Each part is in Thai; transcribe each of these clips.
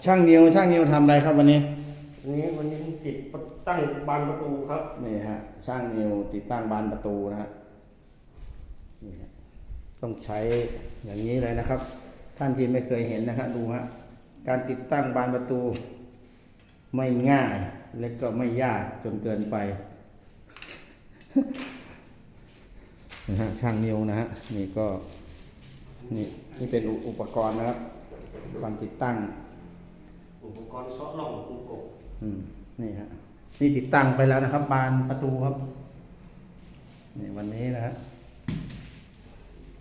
นี่จากช่างนิวช่างนิวทำอะไรครับวันนี้ วันนี้วันนี้ติดตั้งบานประตูครับ นี่ฮะช่างนิวติดตั้งบานประตูนะฮะนี่ฮะต้องใช้อย่างนี้เลยนะครับ ท่านที่ไม่เคยเห็นนะครับดูฮะการติดตั้งบานประตู ไม่ง่ายและก็ไม่ยากจนเกินไปนะฮะช่างนิวนะฮะนี่ก็นี่นี่เป็นอุอุปกรณ์นะครับการติดตั้ง อุปกรณ์ซ้อล่องกุกบอืมนี่ฮะนี่ติดตั้งไปแล้วนะครับ บานประตูครับนี่วันนี้นะฮะ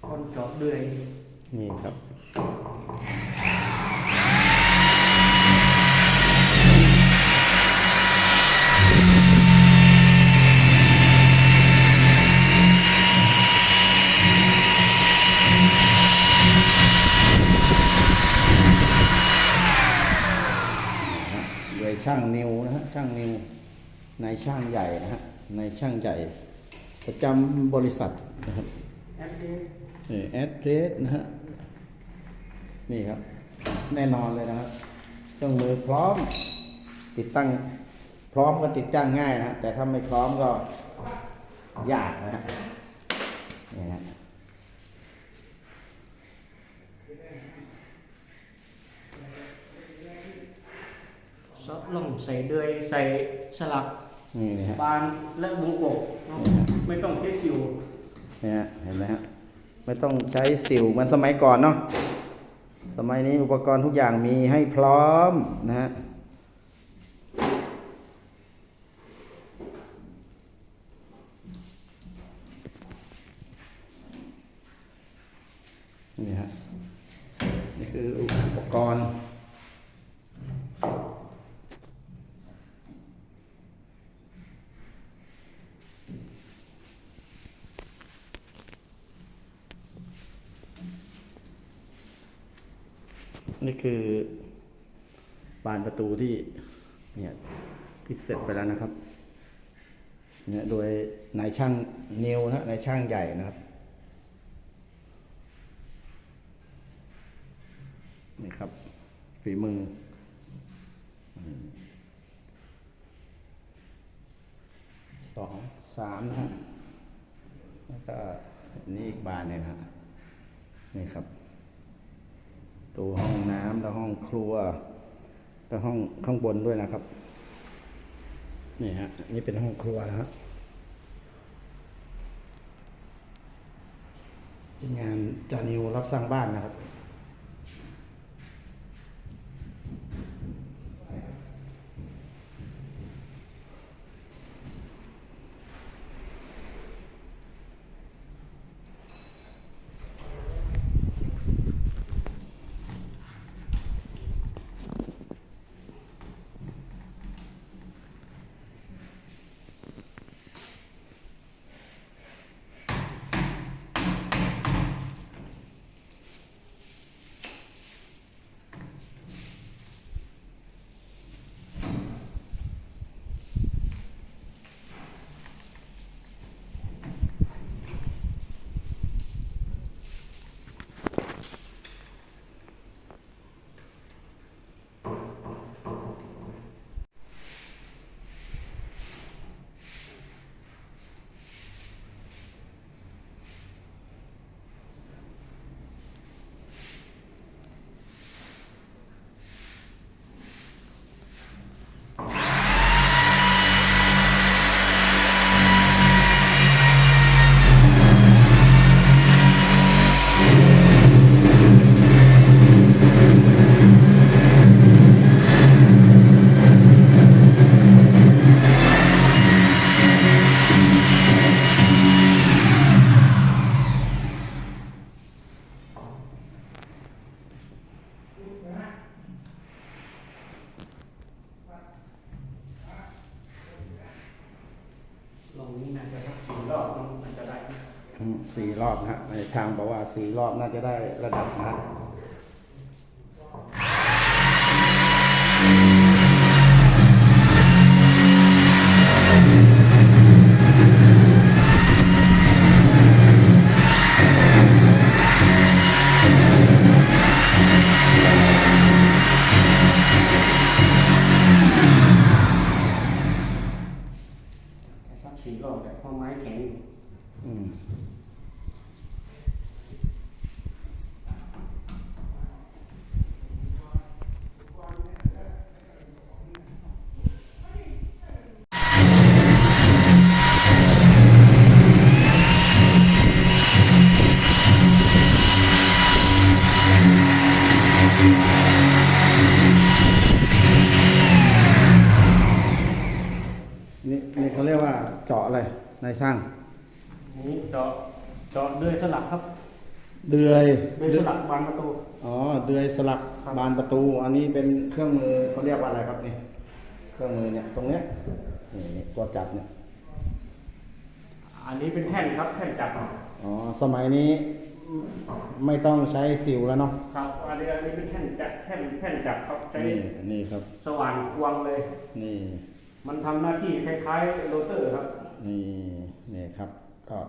ก้อนเจาะเดือยนี่ครับโดย ช่างนิวนะฮะช่างนิวนายช่างใหญ่นะฮะนายช่างใหญ่ ประจำบริษัทนะครับแอเดตนี่แอเดรสนะฮะนี่ครับ แน่นอนเลยนะครับเครื่องมือพร้อมติดตั้งพร้อมก็ติดตั้งง่ายนะฮะแต่ถ้าไม่พร้อมก็ยากนะฮะนี่ฮะ ซ้อ ล่องใส่เดือยใส่สลักนี่นะฮะบานและบุงกบเนาะไม่ต้องเทสิวนี่ฮะเห็นไหมฮะไม่ต้องใช้สิวเหมือนสมัยก่อนเนาะสมัยนี้อุปกรณ์ทุกอย่างมีให้พร้อมนะฮะนี่ฮะนี่คืออุปกรณ์ นี่คือบานประตูที่เนี่ยที่เสร็จไปแล้วนะครับเนี่ยโดยนายช่างนิวนะนายช่างใหญ่นะครับนี่ครับ ฝีมือสองสามนะฮะแล้วก็นี่อีกบานเนี่ยนะนี่ครับ ตัวห้องน้ำแล้วห้องครัวแล้วห้องข้างบนด้วยนะครับ นี่ฮะนี่เป็นห้องครัวนะฮะเป็นงานจานิวรับสร้างบ้านนะครับ สี่รอบนะฮะในช่างบอกว่าสี่รอบน่าจะได้ระดับนะสี่รอบแต่พอไม้แข็งอืมะายช่าง นี่เจาะเจาะเดือยสลักครับเดือยเดือยสลักบานประตู อ๋อ เดือยสลักครับ บานประตู อันนี้เป็นเครื่องมือเขาเรียกว่าอะไรครับนี่ เครื่องมือเนี่ยตรงเนี้ยนี่ตัวจับเนี่ย อันนี้เป็นแท่นครับแท่นจับอ๋อ สมัยนี้ไม่ต้องใช้สิวแล้วเนาะ ครับอันนี้อันนี้เป็นแท่นจับแท่นแท่นจับครับใช้นี่นี่ครับ สว่านควงเลย นี่ มันทำหน้าที่คล้ายๆโรเตอร์ครับ นี่นี่ครับก็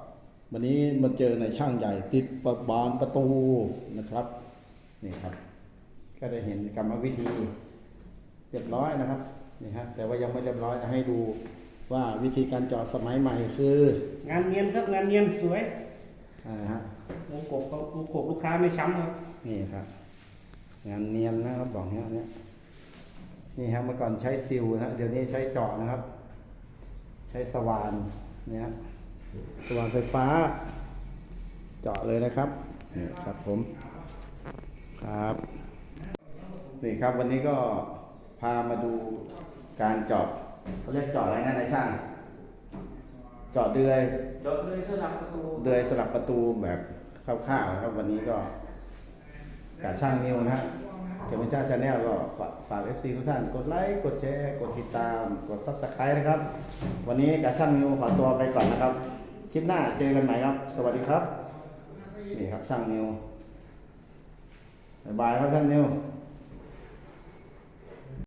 วันนี้มาเจอในช่างใหญ่ติดประบานประตูนะครับนี่ครับ ก็ได้เห็นกรรมวิธีเรียบร้อยนะครับนี่ฮะแต่ว่ายังไม่เรียบร้อยนะให้ดูว่าวิธีการเจาะสมัยใหม่คือ งานเนียนครับงานเนียนสวยอ่าฮะวงกบวงกบลูกค้าไม่ช้ำครับนี่ครับ งานเนียนนะครับบอกเนี้ยเนี่ยนี่ครับเมื่อก่อนใช้ซิลนะเดี๋ยวนี้ใช้เจาะนะครับ ใช้สว่านเนี่ยสว่านไฟฟ้า เจาะเลยนะครับนี่ครับผมครับนี่ครับวันนี้ก็พามาดูการเจาะเขาเรียกเจาะอะไรนะนายช่าง เจาะเดือยเจาะเดือยสลักประตูเดือยสลับประตูแบบคร่าวๆนะครับ วันนี้ก็กับช่างนิวนะฮะ เขมชาติชาแนลก็ฝากฝากเอฟซีทุกท่าน กดไลค์ กดแชร์ กดติดตาม กดซับสไครต์นะครับ วันนี้กับช่างนิวขอตัวไปก่อนนะครับ คลิปหน้าเจอกันใหม่ครับ สวัสดีครับ นี่ครับช่างนิวบายครับช่างนิว